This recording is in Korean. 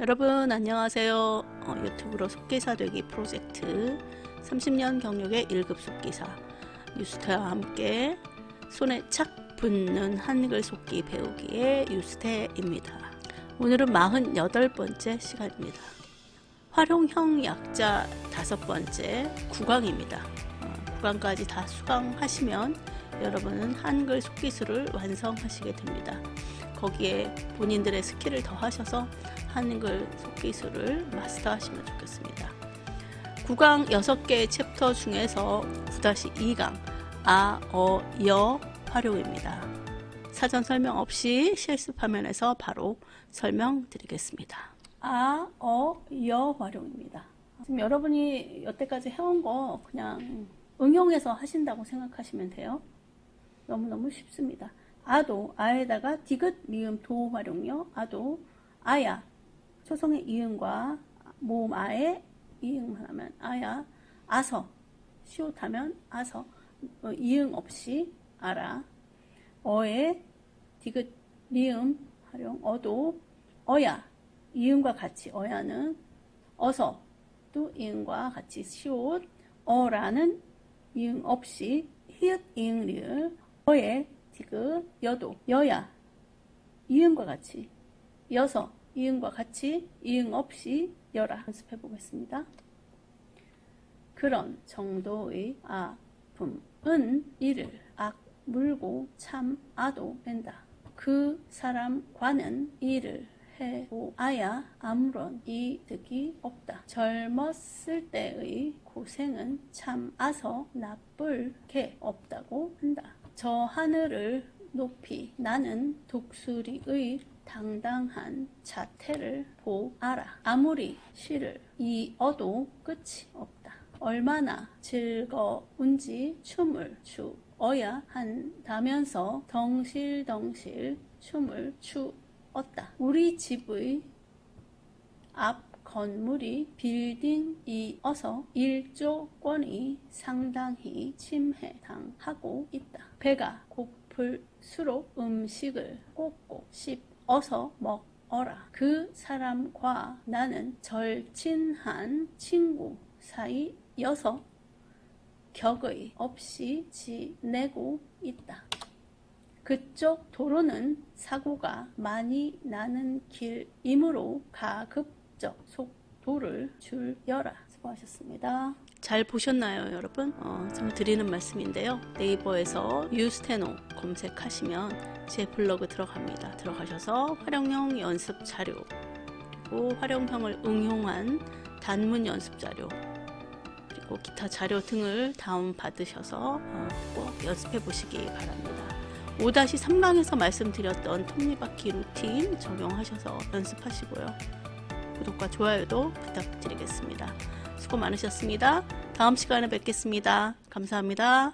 여러분 안녕하세요. 어, 유튜브로 속기사 되기 프로젝트 30년 경력의 1급 속기사 유스태와 함께 손에 착 붙는 한글 속기 배우기의 유스태입니다. 오늘은 48번째 시간입니다. 활용형 약자 다섯 번째 9강입니다. 어, 9강까지 다 수강하시면 여러분은 한글 속기술을 완성하시게 됩니다. 거기에 본인들의 스킬을 더하셔서 한글 속기술을 마스터하시면 좋겠습니다. 9강 6개의 챕터 중에서 9-2강 아, 어, 여 활용입니다. 사전 설명 없이 실습 화면에서 바로 설명드리겠습니다. 아, 어, 여 활용입니다. 지금 여러분이 여태까지 해온 거 그냥 응용해서 하신다고 생각하시면 돼요. 너무너무 쉽습니다. 아도, 아에다가 디귿, 미음, 도 활용요. 아도, 아야, 초성의 이응과 모음 아에 이응만 하면 아야, 아서, 시옷하면 아서, 어, 이응 없이 알아. 어에 디귿, 미음 활용, 어도, 어야, 이응과 같이, 어야는 어서, 또 이응과 같이 시옷, 어라는 이응 없이 히읗, 이응, 리을, 어에 디귿, 여도, 여야, 이응과 같이, 여서, 이응과 같이, 이응 없이 여라 연습해 보겠습니다. 그런 정도의 아픔은 이를 악 물고 참 아도 된다. 그 사람과는 일을 해보아야 아무런 이득이 없다. 젊었을 때의 고생은 참 아서 나쁠 게 없다고 한다. 저 하늘을 높이 나는 독수리의 당당한 자태를 보아라. 아무리 시를 이어도 끝이 없다. 얼마나 즐거운지 춤을 추어야 한다면서 덩실덩실 춤을 추었다. 우리 집의 앞 건물이 빌딩이어서 일조권이 상당히 침해당하고 있다. 배가 고플수록 음식을 꼭꼭 씹어서 먹 어라. 그 사람과 나는 절친한 친구 사이여서 격의 없이 지내고 있다. 그쪽 도로는 사고가 많이 나는 길이므로 가급 적 속도를 줄여라. 수고하셨습니다. 잘 보셨나요, 여러분? 어, 정말 드리는 말씀인데요. 네이버에서 유스테노 검색하시면 제 블로그 들어갑니다. 들어가셔서 활용형 연습 자료 그리고 활용형을 응용한 단문 연습 자료 그리고 기타 자료 등을 다운 받으셔서 어, 꼭 연습해 보시기 바랍니다. 5-3강에서 말씀드렸던 톱니바퀴 루틴 적용하셔서 연습하시고요. 구독과 좋아요도 부탁드리겠습니다. 수고 많으셨습니다. 다음 시간에 뵙겠습니다. 감사합니다.